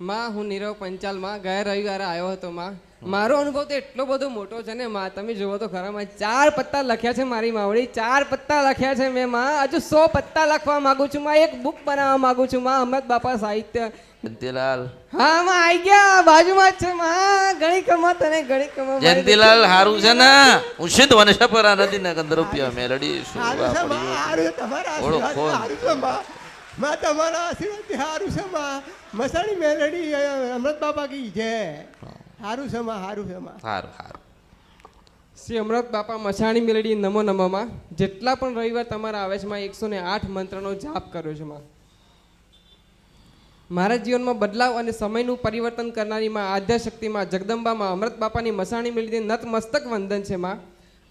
માં હું નીરવ પંચાલમાં ગયા રવિવારે આવ્યો હતો માં. મારો અનુભવ તો એટલો બધો મોટો છે ને માં તમે જુઓ તો ખરા માં ચાર પત્તા લખ્યા છે મારી માવડી ચાર પત્તા લખ્યા છે મેં માં. હજુ સો પત્તા લખવા માંગુ છું માં એક બુક બનાવવા માંગુ છું માં અમદ બાપા સાહિત્ય. જયંતિલાલ. હા માં આવી ગયા બાજુમાં જ છે માં. ઘણી કમા તને ઘણી કમા જયંતિલાલ હારું છે ને? હું સિદ્ધ પર આ નદી ના કંદર રૂપિયા મેલડી છે માં, તમારા આશીર્વાદ હારું છે માં. મસાણી મેલડી અમૃત બાપા કી છે. સારું છે માં સારું છે માં. સારું સારું શ્રી અમૃત બાપા મસાણી મેલડી નમો નમોમાં. જેટલા પણ રવિવાર તમારા આવે છે માં એકસો ને આઠ મંત્રનો જાપ કર્યો છે માં. મારા જીવનમાં બદલાવ અને સમયનું પરિવર્તન કરનારી માં આદ્યશક્તિમાં જગદંબામાં અમૃત બાપાની મસાણી મેળવીને નતમસ્તક વંદન છે માં.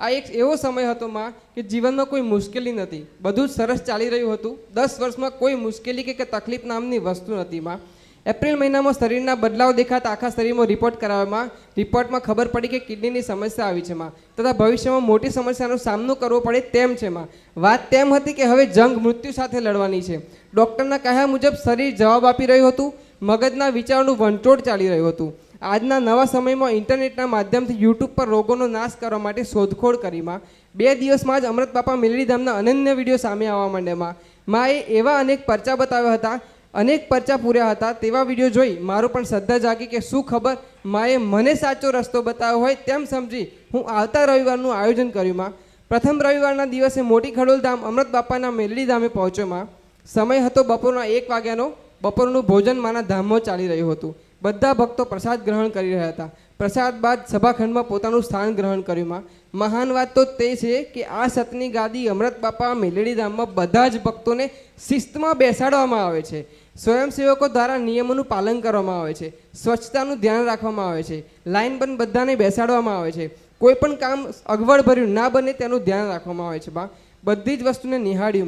આ એક એવો સમય હતો માં કે જીવનમાં કોઈ મુશ્કેલી નથી. બધું જ સરસ ચાલી રહ્યું હતું. દસ વર્ષમાં કોઈ મુશ્કેલી કે તકલીફ નામની વસ્તુ નથી માં. એપ્રિલ મહિનામાં શરીરના બદલાવ દેખાતા આખા શરીરમાં રિપોર્ટ કરાવવામાં રિપોર્ટમાં ખબર પડી કે કિડનીની સમસ્યા આવી છે માં. તથા ભવિષ્યમાં મોટી સમસ્યાનો સામનો કરવો પડે તેમ છે માં. વાત તેમ હતી કે હવે જંગ મૃત્યુ સાથે લડવાની છે. ડૉક્ટરના કહ્યા મુજબ શરીર જવાબ આપી રહ્યું હતું. મગજના વિચારોનું વંટોળ ચાલી રહ્યું હતું. આજના નવા સમયમાં ઇન્ટરનેટના માધ્યમથી યુટ્યુબ પર રોગોનો નાશ કરવા માટે શોધખોળ કરીમાં. બે દિવસમાં જ અમૃત બાપા મેલડીધામના અનન્ય વીડિયો સામે આવવા માંડ્યામાં. માએ એવા અનેક પરચા બતાવ્યા હતા, અનેક પરચા પૂર્યા હતા, તેવા વીડિયો જોઈ મારો પણ શ્રદ્ધા જાગી કે શું ખબર માએ મને સાચો રસ્તો બતાવ્યો હોય તેમ સમજી હું આવતા રવિવારનું આયોજન કર્યું માં પ્રથમ રવિવારના દિવસે મોટી ખડોલ ધામ અમૃત બાપાના મેલડી ધામે પહોંચ્યો માં સમય હતો બપોરના એક વાગ્યાનો, બપોરનું ભોજન માના ધામમાં ચાલી રહ્યું હતું. બધા ભક્તો પ્રસાદ ગ્રહણ કરી રહ્યા હતા. પ્રસાદ બાદ સભાખંડમાં પોતાનું સ્થાન ગ્રહણ કર્યું મહાન વાત તો તે છે કે આ સતની ગાદી અમૃત બાપા મેલડી ધામમાં બધા જ ભક્તોને શિસ્તમાં બેસાડવામાં આવે છે. સ્વયંસેવકો દ્વારા નિયમોનું પાલન કરવામાં આવે છે. સ્વચ્છતાનું ધ્યાન રાખવામાં આવે છે. લાઈન બંધ બધાને બેસાડવામાં આવે છે. કોઈ પણ કામ અગવડ ભર્યું ના બને તેનું ધ્યાન રાખવામાં આવે છે બા બધી જ વસ્તુને નિહાળ્યું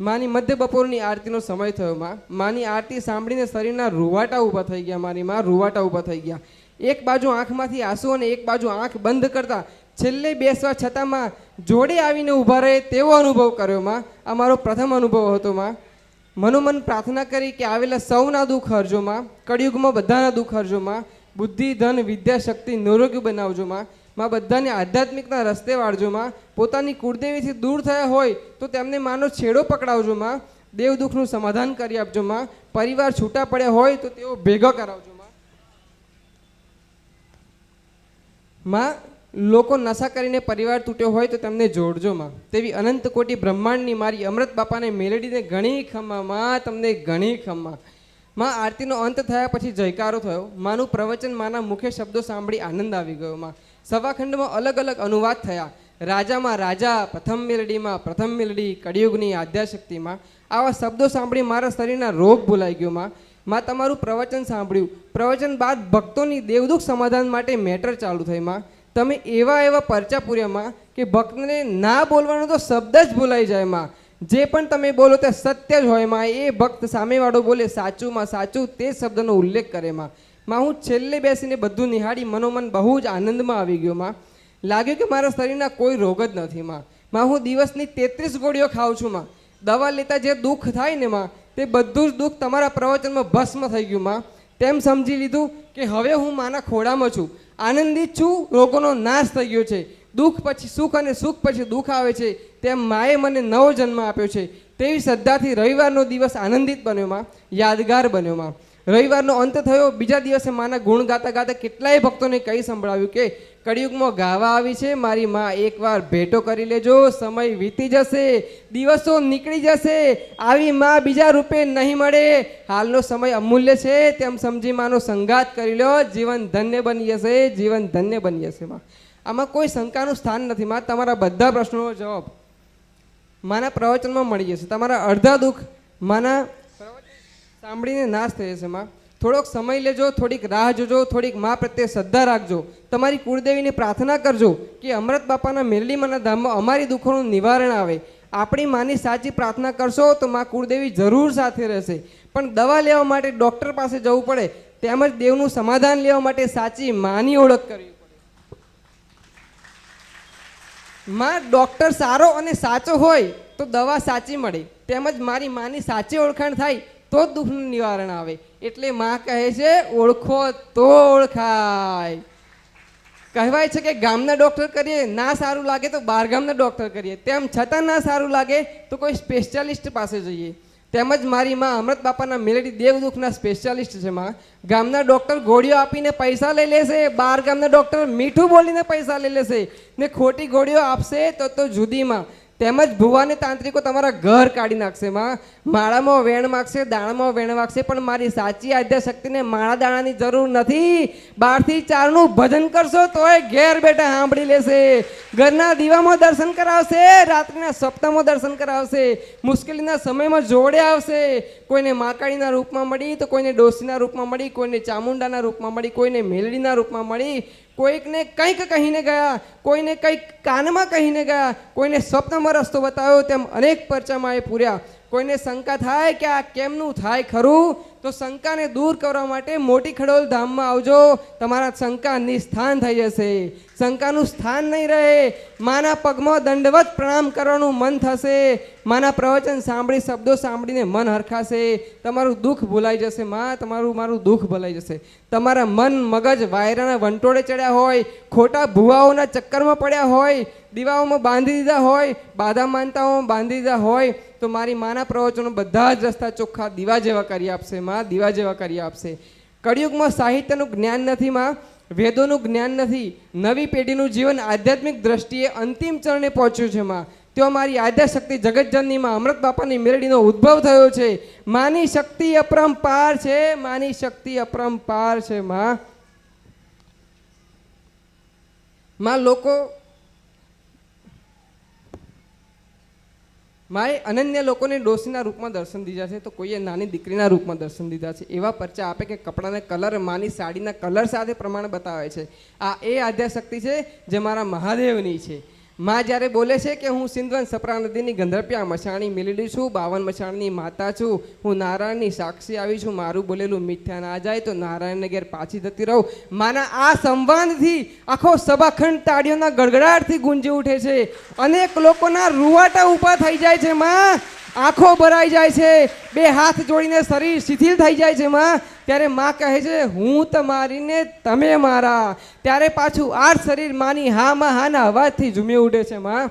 માની મધ્ય બપોરની આરતીનો સમય થયો માં. માની આરતી સાંભળીને શરીરના રૂવાટા ઊભા થઈ ગયા મારી માં, રૂવાટા ઊભા થઈ ગયા. એક બાજુ આંખમાંથી આંસુ અને એક બાજુ આંખ બંધ કરતા છેલ્લે બેસવા છતાં માં જોડે આવીને ઊભા રહે તેવો અનુભવ કર્યો માં. આ મારો પ્રથમ અનુભવ હતો માં. મનોમન પ્રાર્થના કરી કે આવેલા સૌના દુઃખ હરજો માં. કળિયુગમાં બધાના દુઃખ હરજો માં. બુદ્ધિ, ધન, વિદ્યા, શક્તિ નિરોગી બનાવજો માં. માં બધાને આધ્યાત્મિકના રસ્તે વાળજો માં. પોતાની કુળદેવીથી દૂર થયા હોય તો તેમને માનો છેડો પકડાવજો માં. દેવ દુઃખનું સમાધાન કરી આપજો માં. પરિવાર છૂટા પડ્યા હોય તો તેઓ ભેગા કરાવજો માં. માં, લોકો નશા કરીને પરિવાર તૂટ્યો હોય તો તેમને જોડજો માં. તેવી અનંત કોટી બ્રહ્માંડની મારી અમૃત બાપાને મેલડીને ઘણી ખમ્મા તમને ઘણી ખમ્મા. માં, આરતીનો અંત થયા પછી જયકારો થયો. માનું પ્રવચન માના મુખ્ય શબ્દો સાંભળી આનંદ આવી ગયો માં. સભાખંડમાં અલગ અલગ અનુવાદ થયા. રાજામાં રાજા, પ્રથમ મેલડીમાં પ્રથમ મેલડી, કળિયુગની આદ્યાશક્તિમાં. આવા શબ્દો સાંભળી મારા શરીરના રોગ ભૂલાઈ ગયો માં. તમારું પ્રવચન સાંભળ્યું. પ્રવચન બાદ ભક્તોની દેવદુખ સમાધાન માટે મેટર ચાલુ થઈ માં. તમે એવા એવા પરચા પૂર્યામાં કે ભક્તને ના બોલવાનો તો શબ્દ જ ભૂલાઈ જાય માં. જે પણ તમે બોલો તે સત્ય જ હોયમાં. એ ભક્ત સામેવાળો બોલે સાચુંમાં સાચું તે શબ્દનો ઉલ્લેખ કરે માં. માં હું છેલ્લે બેસીને બધું નિહાળી મનોમન બહુ જ આનંદમાં આવી ગયો, માં. લાગ્યું કે મારા શરીરના કોઈ રોગ જ નથી, માં. માં, હું દિવસની તેત્રીસ ગોળીઓ ખાઉં છું, માં. દવા લેતા જે દુઃખ થાય ને, માં, તે બધું જ દુઃખ તમારા પ્રવચનમાં ભસ્મ થઈ ગયું, માં. તેમ સમજી લીધું કે હવે હું માના ખોડામાં છું. આનંદિત છું, રોગોનો નાશ થઈ ગયો છે. દુઃખ પછી સુખ અને સુખ પછી દુઃખ આવે છે. તેમ માએ મને નવો જન્મ આપ્યો છે. તેવી શ્રદ્ધાથી રવિવારનો દિવસ આનંદિત બન્યો, માં. યાદગાર બન્યો, માં. રવિવારનો અંત થયો, બીજા દિવસે માના ગુણ ગાતા ગાતા કેટલાય ભક્તોને કહી સંભળાવ્યું કે, કળિયુગમાં ગાવા આવી છે, મારી માં એકવાર ભેટો કરી લેજો, સમય વીતી જશે, દિવસો નીકળી જશે, આવી માં બીજા રૂપે નહીં મળે. હાલનો સમય અમૂલ્ય છે, તેમ સમજી માનો સંગાત કરી લો, જીવન ધન્ય બની જશે, જીવન ધન્ય બની જશે માં. આમાં કોઈ શંકાનું સ્થાન નથી માં, તમારા બધા પ્રશ્નોનો જવાબ માના પ્રવચનમાં મળી જશે. તમારા અડધા દુઃખ માના સાંભળીને નાશ થઈ જશે માં. થોડોક સમય લેજો, થોડીક રાહ જોજો, થોડીક મા પ્રત્યે શ્રદ્ધા રાખજો. તમારી કુળદેવીને પ્રાર્થના કરજો કે અમૃત બાપાના મેરલીમાના ધામમાં અમારી દુઃખોનું નિવારણ આવે. આપણી માની સાચી પ્રાર્થના કરશો તો મા કુળદેવી જરૂર સાથે રહેશે. પણ દવા લેવા માટે ડૉક્ટર પાસે જવું પડે, તેમજ દેવનું સમાધાન લેવા માટે સાચી માની ઓળખ કરવી માં, ડૉક્ટર સારો અને સાચો હોય તો દવા સાચી મળે. તેમજ મારી માની સાચી ઓળખાણ થાય તો જ દુઃખનું નિવારણ આવે. એટલે માં કહે છે, ઓળખો તો ઓળખાય. કહેવાય છે કે ગામના ડૉક્ટર કરીએ, ના સારું લાગે તો બહાર ગામના ડૉક્ટર કરીએ. તેમ છતાં ના સારું લાગે તો કોઈ સ્પેશિયાલિસ્ટ પાસે જઈએ. તેમજ મારી માં અમૃત બાપાના મેલેડી દેવદુખના સ્પેશિયાલિસ્ટ છે માં. ગામના ડૉક્ટર ગોળીઓ આપીને પૈસા લઈ લેશે બહાર ગામના ડૉક્ટર મીઠું બોલીને પૈસા લઈ લેશે ને ખોટી ગોળીઓ આપશે તો તો જુદીમાં તેમજ ભુવાને તાંત્રિકો તમારા ઘર કાઢી નાખશે, માં. માળામાં વેણ માગશે, દાણામાં વેણ માગશે પણ મારી સાચી આદ્ય શક્તિને માળા દાણાની જરૂર નથી. બારથી ચારનું ભજન કરશો તોય ઘેર બેઠા સાંભળી લેશે. ઘરના દીવામાં દર્શન કરાવશે, રાત્રિના સપ્તાહમાં દર્શન કરાવશે, મુશ્કેલીના સમયમાં જોડે આવશે. કોઈને માકાળીના રૂપમાં મળી, તો કોઈને ડોસીના રૂપમાં મળી, કોઈને ચામુંડાના રૂપમાં મળી, કોઈને મેલડીના રૂપમાં મળી. કોઈકને કંઈક કહીને ગયા, કોઈને કંઈક કાનમાં કહીને ગયા, કોઈને સ્વપ્નમાં રસ્તો બતાવ્યો તેમ અનેક પરચામાં એ પૂર્યા. કોઈને શંકા થાય કે આ કેમનું થાય ખરું, તો શંકાને દૂર કરવા માટે મોટી ખડોલ ધામમાં આવજો. તમારા શંકા નિસ્થાન થઈ જશે. શંકાનું સ્થાન નહીં રહે. માના પગમાં દંડવત પ્રણામ કરવાનું મન થશે. માના પ્રવચન સાંભળી, શબ્દો સાંભળીને મન હરખાશે. તમારું દુઃખ ભૂલાઈ જશે, માં. તમારું, મારું દુઃખ ભૂલાઈ જશે. તમારા મન, મગજ વાયરાના વંટોળે ચડ્યા હોય, ખોટા ભુવાઓના ચક્કરમાં પડ્યા હોય, દીવાઓમાં બાંધી દીધા હોય, બાધા માનતાઓમાં બાંધી દીધા હોય તો મારી માના પ્રવચનો બધા જ રસ્તા ચોખ્ખા દીવા જેવા કરી આપશે, માં દીવા જેવા કરી આપશે. કળિયુગમાં સાહિત્યનું જ્ઞાન નથી, માં. વેદોનું જ્ઞાન નથી. નવી પેઢીનું જીવન આધ્યાત્મિક દ્રષ્ટિએ અંતિમ ચરણે પહોંચ્યું છે, માં. તેઓ મારી આદ્યાશક્તિ જગતજનનીમાં અમૃત બાપાની મેરડીનો ઉદ્ભવ થયો છે. માની શક્તિ અપરંપાર છે, માની શક્તિ અપરંપાર છે, માં. માં, લોકો માએ અનન્ય લોકોને ડોસીના રૂપમાં દર્શન દીધા છે, તો કોઈએ નાની દીકરીના રૂપમાં દર્શન દીધા છે. એવા પરચા આપે કે કપડાના કલર માની સાડીના કલર સાથે પ્રમાણ બતાવે છે. આ એ આદ્યાશક્તિ છે જે મારા મહાદેવની છે. માં જ્યારે બોલે છે કે હું સિંધવન સપરા નદીની ગંધર્પ્યા મસાણી મિલડી છું, બાવન મસાણની માતા છું, હું નારાયણની સાક્ષી આવી છું, મારું બોલેલું મિથ્યા ના જાય તો નારાયણને ઘેર પાછી જતી રહું. માના આ સંવાદથી આખો સભાખંડ તાળીઓના ગડગડાટથી ગુંજી ઉઠે છે. અનેક લોકોના રૂવાટા ઊભા થઈ જાય છે, માં. આંખો ભરાઈ જાય છે, બે હાથ જોડીને શરીર શિથિલ થઈ જાય છે માં. ત્યારે માં કહે છે, હું તમારી ને તમે મારા. ત્યારે પાછું આ શરીર માની હા માં હાના અવાજથી ઝૂમી ઉઠે છે માં.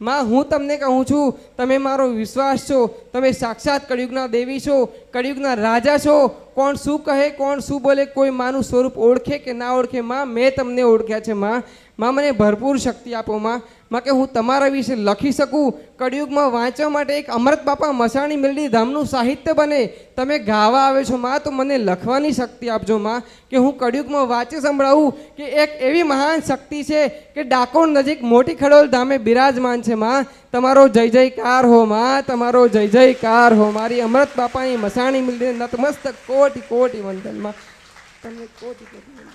માં, હું તમને કહું છું, તમે મારો વિશ્વાસ છો, તમે સાક્ષાત કળિયુગના દેવી છો, કળિયુગના રાજા છો. કોણ શું કહે, કોણ શું બોલે, કોઈ માનું સ્વરૂપ ઓળખે કે ના ઓળખે માં, મેં તમને ઓળખ્યા છે માં. માં, મને ભરપૂર શક્તિ આપો માં. માં કે હું તમારા વિશે લખી શકું? કળિયુગમાં વાંચવા માટે એક અમૃત બાપા મસાણી મેલડી ધામનું સાહિત્ય બને. તમે ગાવા આવે છો માં, તો મને લખવાની શક્તિ આપજો માં, કે હું કળિયુગમાં વાંચી સંભળાવું કે એક એવી મહાન શક્તિ છે કે ડાકોર નજીક મોટી ખડોલ ધામે બિરાજમાન છે માં. તમારો જય જયકાર હો માં, તમારો જય જયકાર હો. મારી અમૃત બાપાની મસાણી મેલડી નતમસ્તક કોટી કોટી વંદનમાં તમને કોટી કોટી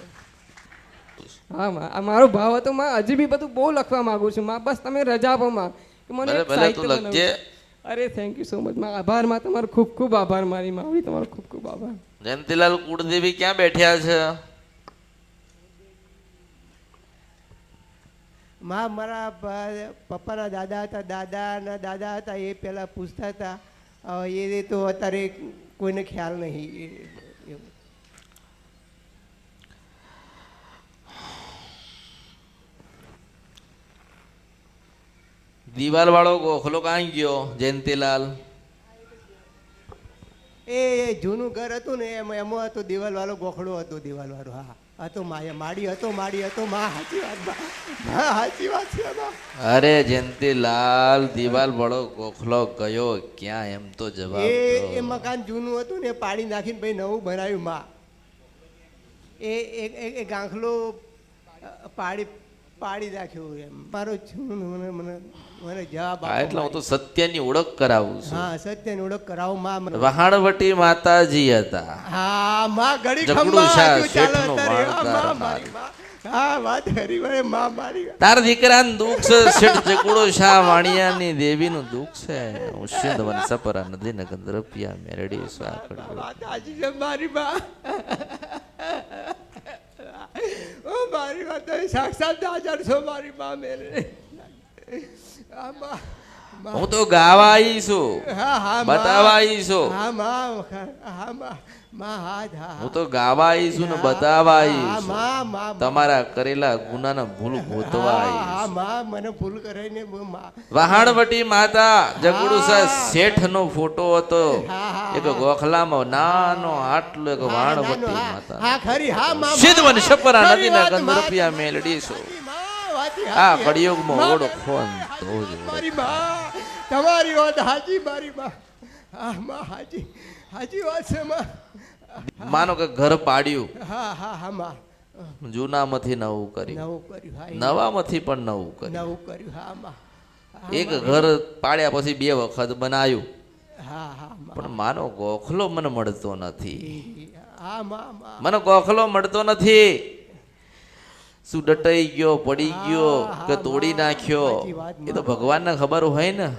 હા માં. મારો ભાવ હતો માં. હજી બી બધું બહુ લખવા માંગુ છું માં. બસ તમે રજા આપો માં. કે મને સાહિત્ય. અરે થેન્ક યુ સો મચમાં. આભારમાં. તમારો ખૂબ ખૂબ આભાર મારી માવડી તમારો ખૂબ ખૂબ આભાર. જયંતિલાલ કુળદેવી ક્યાં બેઠ્યા છે? માં મારા પપ્પાના દાદા હતા દાદાના દાદા હતા એ પહેલાં પૂછતા હતા. એ તો અત્યારે કોઈને ખ્યાલ નહીં. એ- દિવાલ વાળો ગોખલો કાંઈ ગયો જયંતિલાલ એ જૂનું ઘર હતું ને એમાં એમાં હતો દિવાલવાળો ગોખડો હતો દિવાલવાળો હા હતો માયા માડી હતો માડી હતો માં સાચી વાત. હા સાચી વાત છે. અરે જયંતિલાલ દિવાલ વાળો ગોખલો ગયો ક્યાં એમ તો જવાબ એ એ મકાન જૂનું હતું ને પાડી નાખીને ભાઈ નવું બનાવ્યું માં એ ગાંખલો પાડી પાડી રાખ્યું એમ. મારો છું મને મને મને જવાબ હા એટલે હું તો સત્યની ઓળખ કરાવું છું. હા સત્યની ઓળખ કરાવું માં વહાણવટી માતાજી હતા. હા માં ઘડી ખંભા ચાલો. હા, મારી માં. હા વાત હરી મને માં મારી તાર દીકરાન દુઃખ છે શેઠ જગુડો શાહ વાણિયાની દેવીનું દુઃખ છે. હું સિંધ વંશપરા નદી ને ગંધર્પિયા મેરડી સ્વાકડ વાત આજી મારી માં. ઓ મારી માં તમે સાક્ષાત હાજર છો મારી માં મેરે આ માં હું તો ગાવા આવી છું. બતાવવા આવી છું હા તો ગાવા આવી છું ને બતાવા આવી છું તમારા કરેલા ગુનાના ભૂલ ગોતવા આવી મને ભૂલ કરાઈને વહાણવટી માતા જગુડુસા શેઠ નો ફોટો હતો. એક ગોખલામાં નાનો આટલો એક વહાણવટી માતા. સિદ્ધવન ખરી નદીના. ગંધર્પિયા મેલડીશું માં, વાતી આ કળિયુગમાં ઓળો ફોન તો મારી માં તમારી વાત હાજી મારી માં. હા માં હાજી હાજી વાત છે માં. માનો કે ઘર પાડ્યું. હા હા હા માં. જૂનામાંથી નવું કર્યું. નવું કર્યું નવામાંથી પણ નવું કર્યું. નવું કર્યું હા માં. એક ઘર પાડ્યા પછી બે વખત બનાવ્યું હા હા પણ માનો ગોખલો મને મળતો નથી. હા માં માં. મને ગોખલો મળતો નથી. શું ડટાઈ ગયો પડી ગયો કે તોડી નાખ્યો. એ તો ભગવાન ભગવાનને ખબર હોય ને.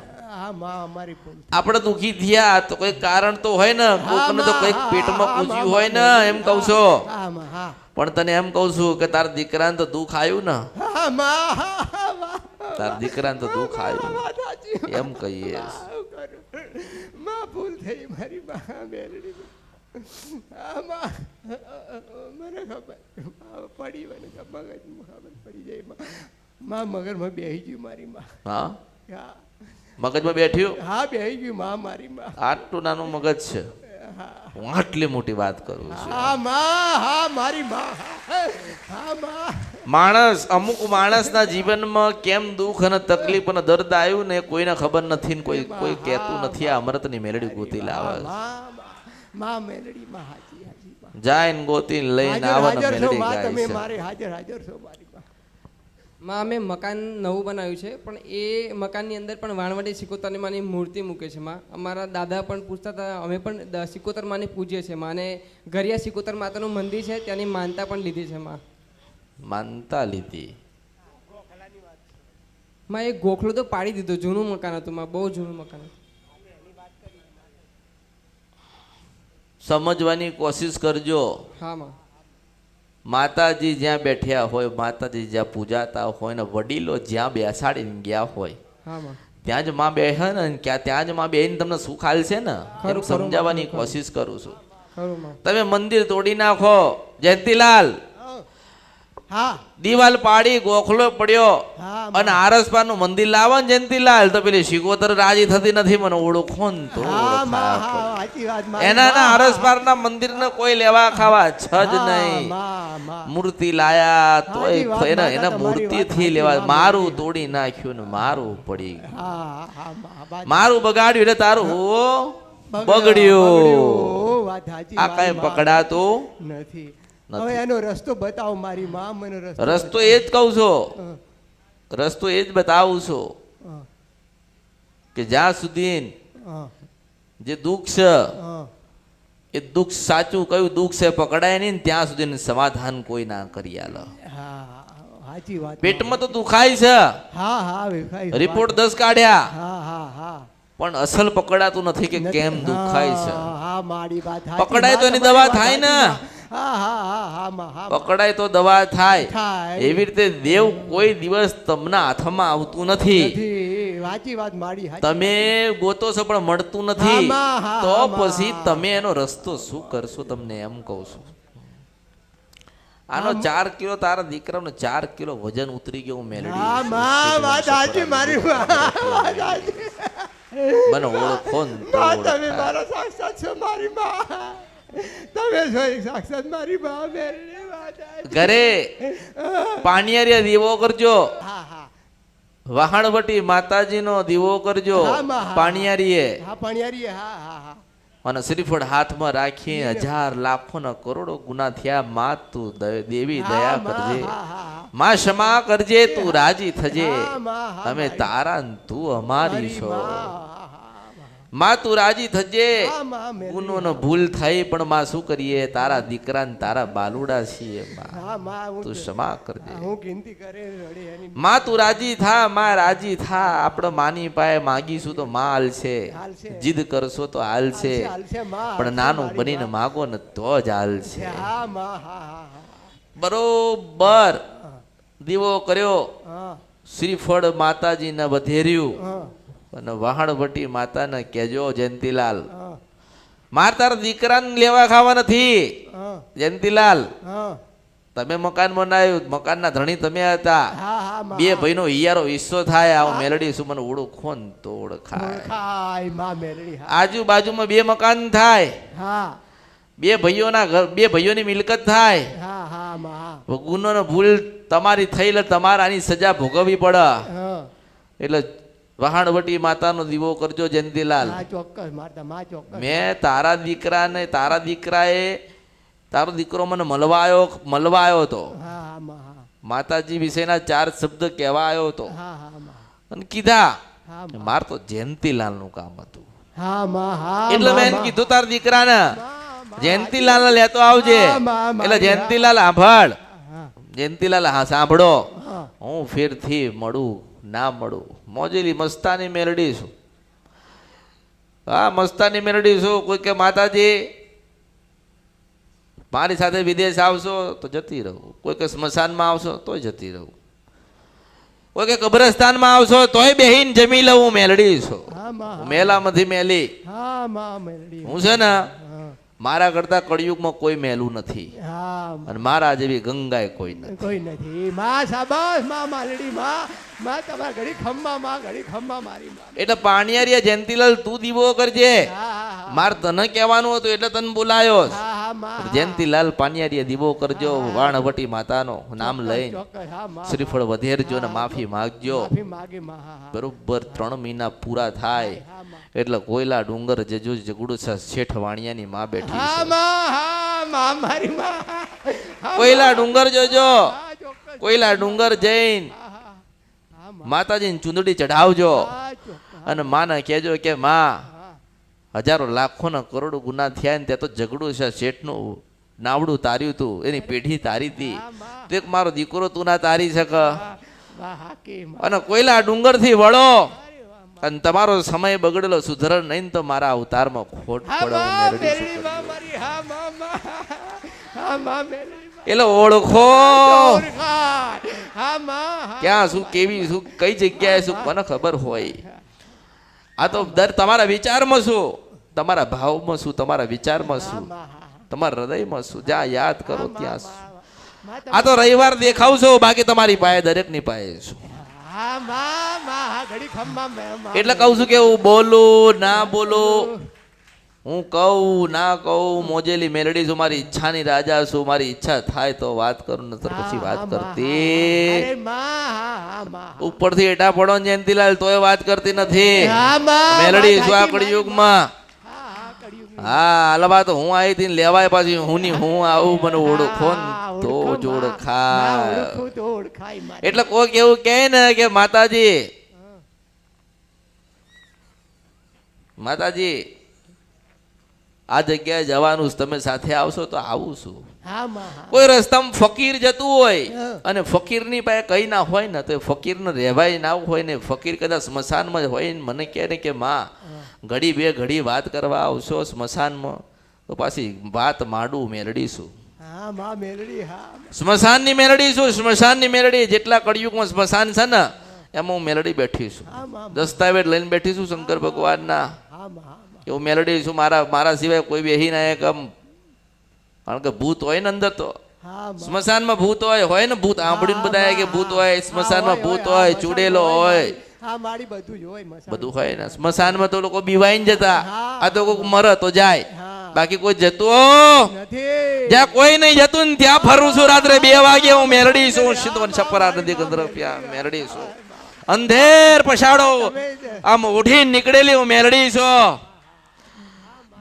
આપણે દુખી થયા તો કોઈ કારણ તો હોય ને. કોકને તો કંઈક પેટમાં પૂછ્યું પૂજ્યું હોય ને એમ કહું છો. પણ તને એમ કહું છું કે તારા દીકરાને તો દુઃખ આવ્યું ને. તારા દીકરાને તો દુઃખ આવ્યું. એમ કહીએ. માં ભૂલ થઈ મારી માં મેલડી હા માં મને ખબર. પડી મને મગજમાં ખબર પડી જાય માં મગજમાં બેહી ગયું મારી માં. હા? હા. મગજમાં બેઠ્યું હા? બેહી ગયું માં મારી માં. આટલું નાનું મગજ છે. હું. આટલી મોટી વાત કરું છું. હા માં હા મારી માં. હા, માં. માણસ અમુક માણસના જીવનમાં કેમ દુઃખ અને તકલીફ અને દર્દ આવ્યું ને કોઈને ખબર નથી ને કોઈ કોઈ કહેતું નથી આ અમૃતની મેલડી ગોતી લાવે. માં મેલડી માં હાજી હાજી માં જાય ને લઈને હાજર આવે ને હાજર છો મેલડી માં ગાય તમે મારે હાજર હાજર છો મારી માં. માં અમે મકાન નવું બનાવ્યું છે પણ એ મકાનની અંદર પણ વાણવટી સિકોતરની માની મૂર્તિ મૂકે છે માં. અમારા દાદા પણ પૂછતા હતા અમે પણ સિકોતર માને પૂજીએ છીએ માને ઘરિયા સિકોતર માતાનું મંદિર છે ત્યાંની માનતા પણ લીધી છે માં. માનતા લીધી. માં એ ગોખલો તો પાડી દીધો જૂનું મકાન હતું માં બહુ જૂનું મકાન હતું. સમજવાની કોશિશ કરજો. માતાજી જ્યાં બેઠ્યા હોય માતાજી જ્યાં પૂજાતા હોય ને વડીલો જ્યાં બેસાડીને ગયા હોય ત્યાં જ માં બેહે ને ક્યાં ત્યાં જ માં બેહીને તમને સુખ હાલશે ને ખરું, સમજાવવાની કોશિશ કરું છું. તમે મંદિર તોડી નાખો. જયંતિલાલ હા. દિવાલ પાડી ગોખલો પડ્યો. અને આરસપાનું મંદિર લાવો ને જયંતિલાલ તો પેલી શિકોતર રાજી થતી નથી મને ઓળખો ને તો એના ના એના ના મંદિર ને કોઈ લેવા ખાવા છ જ નહીં. મૂર્તિ લાયા તોય એના એના મૂર્તિ થી લેવા મારું તોડી નાખ્યું ને મારું પડી મારું બગાડ્યું એટલે તારું બગડ્યો, બગડ્યું. આ કઈ પકડાતું નથી. હવે એનો રસ્તો બતાવો મારી માં મને રસ્તો એ જ કહું છું. રસ્તો એ જ બતાવું છું કે જ્યાં સુધી જે દુઃખ છે એ દુઃખ સાચું કયું દુઃખ છે પકડાય નહીં ત્યાં સુધી સમાધાન કોઈ ના કરી આલે. સાચી વાત. પેટમાં તો દુખાય છે. હા હા રિપોર્ટ દસ કાઢ્યા. હા હા હા. પણ અસલ પકડાતું નથી કે કેમ દુખાય છે. પકડાય તો એની દવા થાય ને. પકડાય તો દવા થાય. એવી રીતે દેવ કોઈ દિવસ તમને હાથમાં આવતું નથી. વાત તમે ગોતો છો પણ મળતું નથી. તો પછી તમે એનો રસ્તો શું કરશો તમને એમ કહું છું. આનો ચાર કિલો તારા દીકરાનો ચાર કિલો વજન ઉતરી ગયો મેલડી. મારી. મને ઓળખો ને તો માં, તમે મારા સાક્ષાત છો મારી માં. તમે છો સાક્ષાત મારી માં મેરડી વાત ઘરે પાણીયારિયા દીવો કરજો. હા હા. વહાણવટી માતાજીનો દીવો કરજો હા, હા. પાણીયારીએ. હા હા હા અને શ્રીફળ હાથમાં રાખી હજાર લાખો ના કરોડો ગુના થયા. માં તું દેવી દયા કરજે. માં ક્ષમા કરજે તું રાજી થજે. અમે તારા ને તું અમારી છો. માં, તું રાજી થજે. ગુનો ભૂલ થઈ પણ માં શું કરીએ? તારા દીકરા ને તારા બાલુડા છીએ તું ક્ષમા કરજે. માં તું રાજી થા માં રાજી થા. આપણે માની પાસે માગીશું તો માં હાલશે. જીદ કરશો તો હાલશે પણ નાનું બનીને માગો ને તો જ હાલશે હા માં હા હા હા. બરોબર. દીવો કર્યો. શ્રીફળ શ્રીફળ માતાજીને વધેર્યું. અને વહાણવટી માતાને કહેજો જયંતીલાલ. માર તારા દીકરાને લેવા ખાવા નથી. જયંતિલાલ. તમે મકાન બનાવ્યું મકાનના ધણી તમે હતા. બે ભાઈ નો ભાઈનો હિયારો હિસ્સો થાય આવું મેલડી સુમન મને ખોન તોડ તો ઓળખાય આજુબાજુમાં બે મકાન થાય. હા. બે ભાઈઓના ઘર બે ભાઈઓની મિલકત થાય. ગુનો ભૂલ તમારી થઈ એટલે તમારે આની સજા ભોગવવી પડે. એટલે વહાણવટી માતાનો દીવો કરજો જયંતીલાલ. હા ચોક્કસ માતા માં ચોક્કસ. મેં તારા દીકરાને તારા દીકરાએ તારો દીકરો મને મળવા આવ્યો મળવા આવ્યો હતો માતાજી વિશેના ચાર શબ્દ કહેવા આવ્યો હતો અને કીધા માર તો જયંતીલાલનું કામ હતું. એટલે મેં કીધું તારા દીકરાને જયંતીલાલ લેતો આવજે. એટલે જયંતીલાલ આભાળ જયંતિલાલ જયંતીલાલ હા સાંભળો. હા. હું ફેરથી મળું. ના મળું. મોજેલી મસ્તાની મેલડી છું. હા મસ્તાની મેલડી છું. કોઈ કે માતાજી મારી સાથે વિદેશ આવશો તો જતી રહું. કોઈ કે સ્મશાનમાં આવશો તોય જતી રહું. કોઈ કે કબ્રસ્તાનમાં આવશો તોય બેહીન જમી લઉં મેલડી છું. હા મેલામાંથી મેલી. હા હું છે ને મારા કરતા કળિયુગમાં કોઈ મેલું નથી. હા અને મારા જેવી ગંગાએ કોઈ નથી. કોઈ નથી. માં સાબાસમાં માલડી માં. માં તમારા ઘડી ખમ્મા માં ઘડી ખમ્મા મારી માં. એટલે પાણીયારિયા જયંતિલાલ તું દીવો કરજે. માર તને કહેવાનું હતું એટલે તને બોલાયો જયંતિલાલ પાનિયારીએ દીવો કરજો વાણવટી માતાનો નામમાં. શ્રીફળ વધેરજો ને માફી માગજો. બરોબર ત્રણ મહિના પૂરા થાય. એટલે કોયલા ડુંગર જજુ જગડું છે શેઠ વાણિયાની માં બેઠી કોયલા ડુંગર જોજો. કોયલા ડુંગરમાં માતાજીની ચુંદડી ચઢાવજો. હા અને માને કહેજો કે માં હજારો હજારો લાખોના કરોડો ગુના થયા ને ત્યાં તો ઝઘડું છે શેઠનું નાવડું તાર્યું તું એની પેઢી તારી હતી હા તો એક મારો દીકરો તું ના તારી શક. હા માં હા માં. અને કોયલા ડુંગરથી વળો માં. અને તમારો સમય બગડેલો સુધરણ નહીં તો મારા અવતારમાં ખોટ હા પડે એટલે ઓળખો. ક્યાં શું કેવી શું કઈ જગ્યાએ શું મને ખબર હોય. આ તો દર તમારા વિચારમાં શું? તમારા ભાવમાં શું? તમારા વિચારમાં શું? તમારા હૃદયમાં શું? જ્યાં યાદ કરો ત્યાં શું? આ તો રવિવાર દેખાવશો બાકી તમારી પાસે દરેકની પાસે શું? એટલે કહું છું કે હું બોલું ના બોલું હું કહું ના કહું મોજેલી મેલડી છું મારી ઈચ્છાની રાજા છું મારી ઈચ્છા થાય તો વાત કરું નતર પછી વાત કરતી. ઉપરથી એટા પડો ને જયંતીલાલ તોય વાત કરતી નથી. મેલડી છું આ કળિયુગમાં. હા અલબા તો હું આવી હતી લેવાય પાછી. હું ની હું આવું મને ઓળખો તો જ ઓળખાય. એટલે કોઈક એવું કહે ને કે માતાજી માતાજી આ જગ્યાએ જવાનું તમે સાથે આવશો તો આવું છું. કોઈ રસ્તામાં ફકીર જતું હોય અને અને ફકીરની પાસે કઈ ના હોય ને તો એ ફકીરને રહેવાય ના હોય ને ફકીર કદાચ સ્મશાનમાં જ હોય ને મને કહે ને કે માં ઘડી બે ઘડી વાત કરવા આવશો સ્મશાનમાં તો પાછી વાત માંડું મેળડીશું માં સ્મશાનની મેલડી છું સ્મશાનની મેલડી જેટલા કળિયુગમાં સ્મશાન છે ને એમાં હું મેળડી બેઠી છું. દસ્તાવેજ લઈને બેઠી છું શંકર ભગવાનના. માં હા. માં. એવું મેલોડી શું મારા મારા સિવાય કોઈ બેહી ના એક આમ. કારણ કે ભૂત હોય ને અંદર તો. સ્મશાનમાં ભૂત હોય હોય ને ભૂત? આંબડીને બધા કે ભૂત હોય સ્મશાનમાં ભૂત હોય, ચૂડેલો હોય. બધું હોય ને. સ્મશાનમાં તો લોકો બીવાઈને જતા. આ તો કોઈ મરે તો જાય. બાકી કોઈ જતું જ્યાં કોઈ નહીં જતું ને ત્યાં ફરું છું રાત્રે બે વાગે. હું મેરડી છું. સિદ્ધવન છપ્પરા નદી કંદર મેરડી છું. અંધેર પછાડો. આમ ઉઠી નીકળેલી હું મેરડી છું.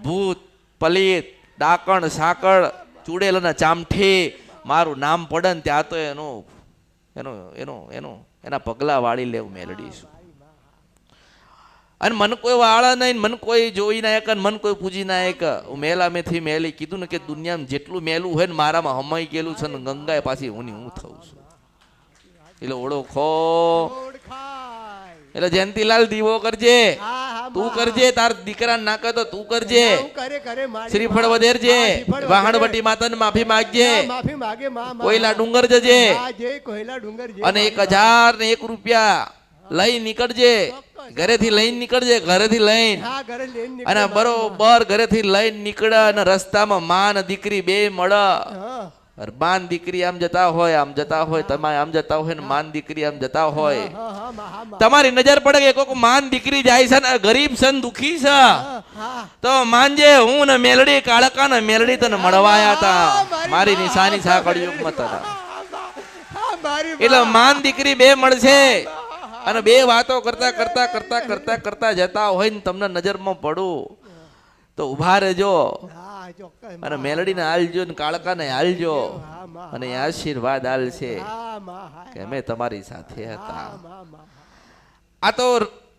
ભૂત પલિત ડાકણ સાંકળ ચૂડેલ અને ચામઠી મારું નામ પડે ને ત્યાં તો એનું એનું એનું એનું એના પગલા વાળી લેવું મેલડી અને મન કોઈ વાળા નહીં મન કોઈ જોઈ ના એક મન કોઈ પૂજી ના એક હું મેલા મેથી મેલી કીધું ને કે દુનિયામાં જેટલું મેલું હોય ને મારામાં હમાઈ ગયેલું છે ને ગંગાએ પાછી હું હું થઉં છું. એટલે ઓળખો એટલે જયંતીલાલ દીવો કરજે. તું કરજે તાર દીકરા ના કહે તો તું કરજે. શ્રીફળ વધેરજે વાહણવટી. માતાને માફી માગજે. કોયલા ડુંગર જજે. કોયલા ડુંગર અને એક હજાર ને એક રૂપિયા લઈ નીકળજે. ઘરેથી લઈને નીકળજે ઘરેથી લઈને. લઈને અને બરોબર ઘરેથી લઈને નીકળે અને રસ્તામાં માં દીકરી બે મળે. માન દીકરી આમ જતા હોય આમ જતા હોય તમારે આમ જતા હોય ને માન દીકરી આમ જતા હોય. તમારી નજર પડે કે કોક માન દીકરી જાય છે ને ગરીબ છે ને દુખી છે. તો માનજે હું ને મેલડી કાળકા ને મેલડી તને મળવાયા હતા મારી નિશાની છા કળિયુગમાં તને. એટલે માન દીકરી બે મળશે. અને બે વાતો કરતા કરતા કરતા કરતા કરતા જતા હોય ને તમને નજરમાં પડું. તો ઊભા રહેજો. હા ચોક્કસ અને મેલડીને હાલજો ને કાળકાને હાલજો અને આશીર્વાદ હાલશે કે અમે તમારી સાથે હતા. આ તો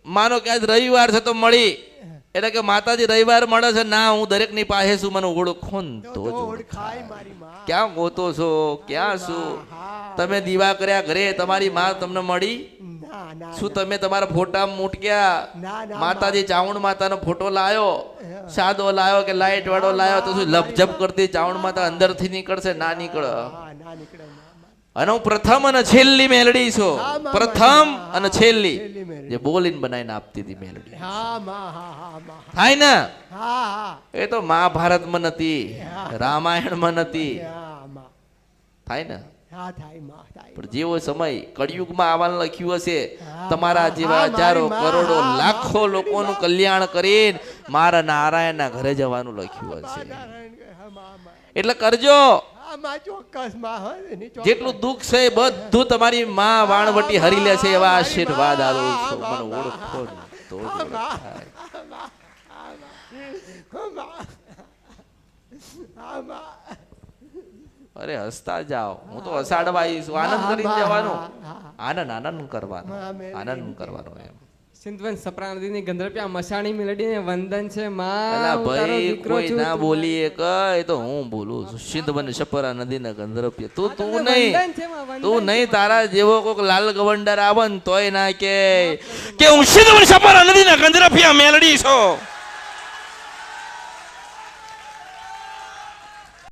માનો કે આજ રવિવાર છે તો મળી. એટલે કે માતાજી રવિવાર મળે છે ના હું દરેકની પાસે છું મને ઓળખો ક્યાં ગોતો છો? ક્યાં શું? તમે દીવા કર્યા ઘરે તમારી માં તમને મળી? ના ના શું તમે તમારા ફોટા મૂટક્યા? ના ના માતાજી ચાવણ માતાનો ફોટો લાયો સાદો લાયો કે લાઈટ વાળો લાયો તો શું લપઝપ કરતી ચાવણ માતા અંદરથી નીકળશે? ના નીકળે. ના. અને હું પ્રથમ અને છેલ્લી મેલડી છું. પ્રથમ અને છેલ્લી. જે બોલીને બનાવીને આપતી હતી મેલડી. થાય ને? એ તો મહાભારતમાં નથી રામાયણમાં નથી. થાય ને? પણ જેવો સમય કળિયુગમાં આવવાનું લખ્યું હશે. તમારા જેવા હજારો કરોડો લાખો લોકોનું કલ્યાણ કરીને મારા નારાયણના ઘરે જવાનું લખ્યું હશે. એટલે કરજો. જેટલું દુઃખ છે બધું તમારી માં વાણવટી હરી લે છે એવા આશીર્વાદ આલું છું. મને ઓળખો તો અરે હસતા જાઓ. હું તો હસાડવા આવીશ. આનંદ કરી જવાનો. આનંદ આનંદ કરવાનો. આનંદ કરવાનો એમ. સિંધવન સપરા નદીની ગંધર્પ્યા મસાણી મેલડીને વંદન છે. માં ભાઈ કોઈ ના બોલી બોલીએ એ તો હું બોલું છું. સિંધવન સપરા નદીના ગંધર્પ્ય તું તું નહીં. તું નહીં તારા જેવો કોક લાલ ગવંડર આવે ને તોય ના કે. કે હું સિંધ બને સપરા નદીના ગંધર્પ્ય મેલડી છું.